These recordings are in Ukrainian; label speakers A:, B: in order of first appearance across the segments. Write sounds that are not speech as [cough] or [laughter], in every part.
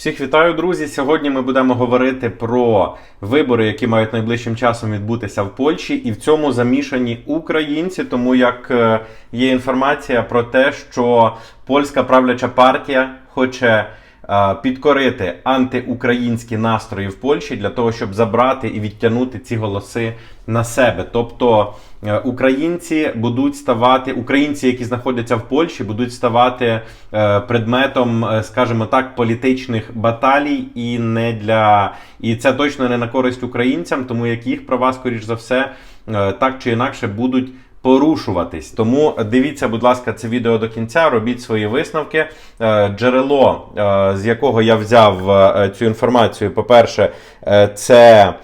A: Всіх вітаю, друзі! Сьогодні ми будемо говорити про вибори, які мають найближчим часом відбутися в Польщі, і в цьому замішані українці, тому як е, є інформація про те, що польська правляча партія хоче підкорити антиукраїнські настрої в Польщі для того, щоб забрати і відтягнути ці голоси на себе. Тобто е, українці будуть ставати, українці, які знаходяться в Польщі, будуть ставати е, предметом, е, скажімо так, політичних баталій, і не для і це точно не на користь українцям, тому як їх права, скоріш за все, е, так чи інакше будуть. Порушуватись, тому дивіться, будь ласка, це відео до кінця. Робіть свої висновки. Е, Джерело, е, з якого я взяв е, цю інформацію, по-перше, це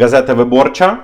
A: газета Виборча,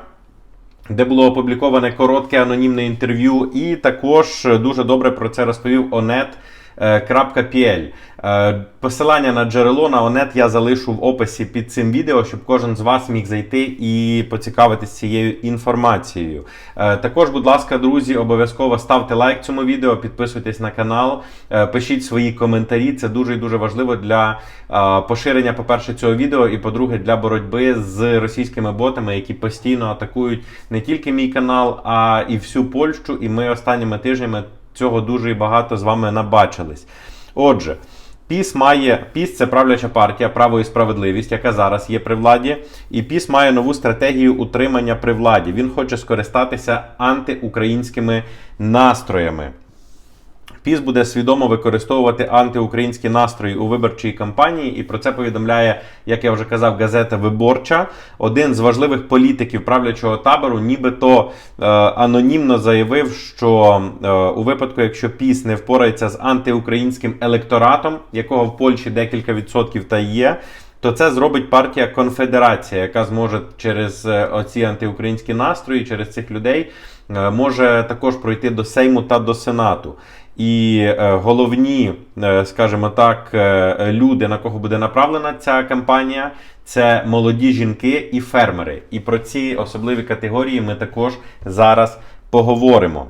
A: де було опубліковане коротке анонімне інтерв'ю, і також дуже добре про це розповів Онет. .pl. Е, Посилання на джерело на Онет я залишу в описі під цим відео, щоб кожен з вас міг зайти і поцікавитись цією інформацією. Е, Також, будь ласка, друзі, обов'язково ставте лайк цьому відео, підписуйтесь на канал, е, пишіть свої коментарі. Це дуже і дуже важливо для е, поширення, по-перше, цього відео, і по-друге, для боротьби з російськими ботами, які постійно атакують не тільки мій канал, а і всю Польщу. І ми останніми тижнями цього дуже і багато з вами набачились. Отже. Піс має Піс це правляча партія право і справедливість, яка зараз є при владі. І Піс має нову стратегію утримання при владі. Він хоче скористатися антиукраїнськими настроями. Піс буде свідомо використовувати антиукраїнські настрої у виборчій кампанії, і про це повідомляє, як я вже казав, газета Виборча. Один з важливих політиків правлячого табору, нібито е, анонімно заявив, що е, у випадку, якщо Піс не впорається з антиукраїнським електоратом, якого в Польщі декілька відсотків та є. То це зробить партія Конфедерація, яка зможе через е, оці антиукраїнські настрої, через цих людей, е, може також пройти до Сейму та до Сенату. І е, головні, е, скажімо так, е, люди, на кого буде направлена ця кампанія, це молоді жінки і фермери. І про ці особливі категорії ми також зараз поговоримо.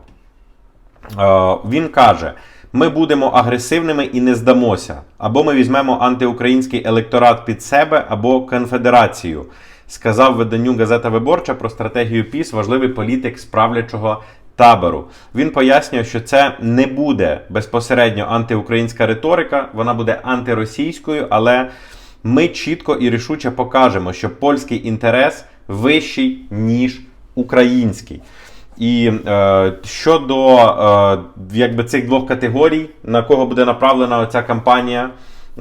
A: Він каже. Ми будемо агресивними і не здамося. Або ми візьмемо антиукраїнський електорат під себе, або конфедерацію. Сказав виданню газета Виборча про стратегію ПІС важливий політик з правлячого табору. Він пояснює, що це не буде безпосередньо антиукраїнська риторика, вона буде антиросійською, але ми чітко і рішуче покажемо, що польський інтерес вищий, ніж український. І е, щодо е, якби цих двох категорій, на кого буде направлена ця кампанія,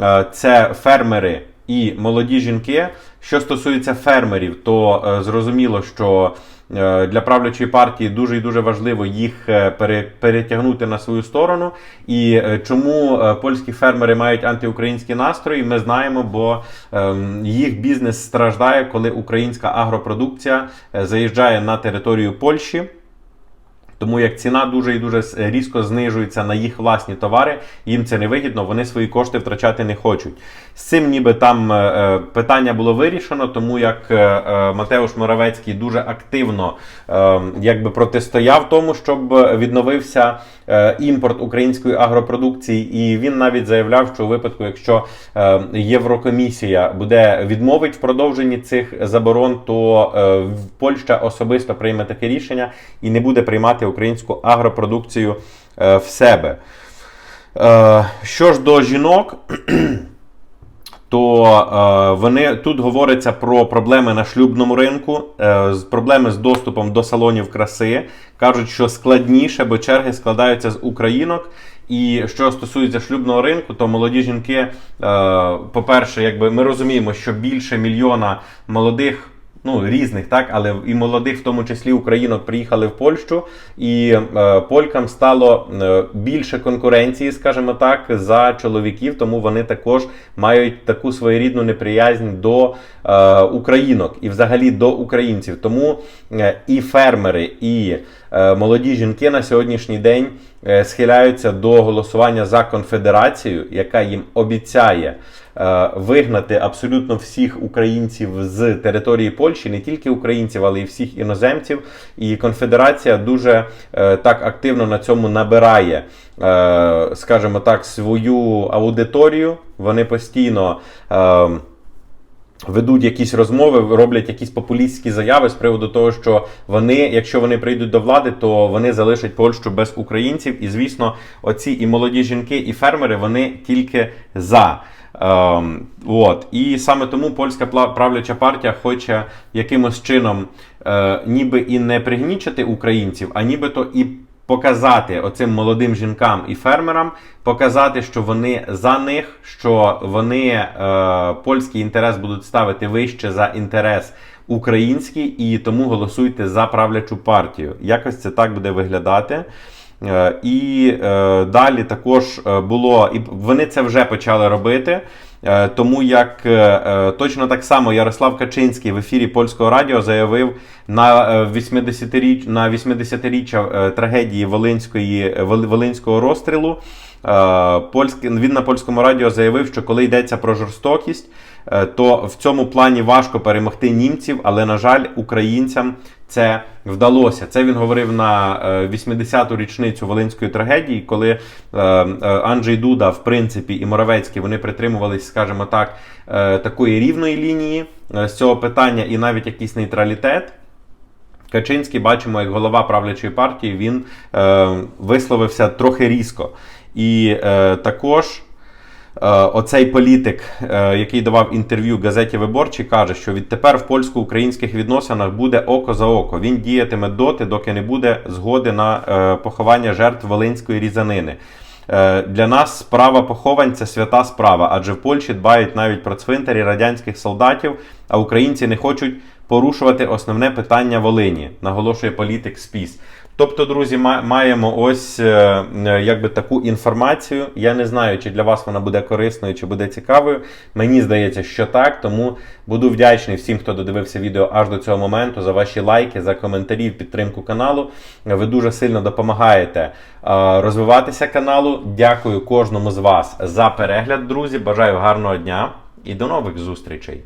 A: е, це фермери і молоді жінки. Що стосується фермерів, то е, зрозуміло, що е, для правлячої партії дуже і дуже важливо їх е, пере, перетягнути на свою сторону. І чому польські фермери мають антиукраїнські настрої, ми знаємо, бо е, їх бізнес страждає, коли українська агропродукція заїжджає на територію Польщі. Тому як ціна дуже і дуже різко знижується на їх власні товари, їм це не вигідно, вони свої кошти втрачати не хочуть. З цим ніби там е, е, питання було вирішено, тому як е, е, Матеуш Моравецький дуже активно е, якби протистояв тому, щоб відновився е, імпорт української агропродукції, і він навіть заявляв, що у випадку, якщо е, Єврокомісія буде відмовить в продовженні цих заборон, то е, Польща особисто прийме таке рішення і не буде приймати українську агропродукцію е, в себе. Е, Що ж до жінок, [clears throat] то е, вони тут говориться про проблеми на шлюбному ринку, проблеми з доступом до салонів краси. Кажуть, що складніше, бо черги складаються з українок. І що стосується шлюбного ринку, то молоді жінки, по-перше, якби ми розуміємо, що більше мільйона молодих ну, різних, так, але і молодих, в тому числі українок, приїхали в Польщу, і е, полькам стало е, більше конкуренції, скажімо так, за чоловіків, тому вони також мають таку своєрідну неприязнь до е, українок і взагалі до українців. Тому е, і фермери, і е, молоді жінки на сьогоднішній день е, схиляються до голосування за конфедерацію, яка їм обіцяє вигнати абсолютно всіх українців з території Польщі, не тільки українців, але й всіх іноземців. І конфедерація дуже е, так активно на цьому набирає, е, скажімо так, свою аудиторію. Вони постійно. Е, ведуть якісь розмови, роблять якісь популістські заяви з приводу того, що вони, якщо вони прийдуть до влади, то вони залишать Польщу без українців. І звісно, оці і молоді жінки, і фермери вони тільки за. Ем, от. І саме тому польська правляча партія хоче якимось чином е, ніби і не пригнічити українців, а нібито і показати оцим молодим жінкам і фермерам, показати, що вони за них, що вони е, польський інтерес будуть ставити вище за інтерес український, і тому голосуйте за правлячу партію. Якось це так буде виглядати. Е, І е, далі також е, було, і вони це вже почали робити. Тому як точно так само Ярослав Качинський в ефірі польського радіо заявив на е, 80-річ, на 80-річчя е, трагедії Волинської, Волинського розстрілу. Е, Польський, він на польському радіо заявив, що коли йдеться про жорстокість, е, то в цьому плані важко перемогти німців, але, на жаль, українцям це вдалося. Це він говорив на е, 80-ту річницю Волинської трагедії, коли е, е, Анджей Дуда, в принципі, і Моровецький вони притримувались, скажімо так, е, такої рівної лінії е, з цього питання, і навіть якийсь нейтралітет. Качинський, бачимо, як голова правлячої партії, він е, висловився трохи різко. І е, також е, оцей політик, е, який давав інтерв'ю газеті Виборчі, каже, що відтепер в польсько-українських відносинах буде око за око. Він діятиме доти, доки не буде згоди на е, поховання жертв Волинської різанини. Для нас справа поховань це свята справа, адже в Польщі дбають навіть про цвинтарі радянських солдатів, а українці не хочуть порушувати основне питання Волині, наголошує політик СПІС. Тобто, друзі, маємо ось е, е, якби таку інформацію. Я не знаю, чи для вас вона буде корисною, чи буде цікавою. Мені здається, що так. Тому буду вдячний всім, хто додивився відео аж до цього моменту, за ваші лайки, за коментарі, підтримку каналу. Ви дуже сильно допомагаєте е, розвиватися каналу. Дякую кожному з вас за перегляд, друзі. Бажаю гарного дня і до нових зустрічей.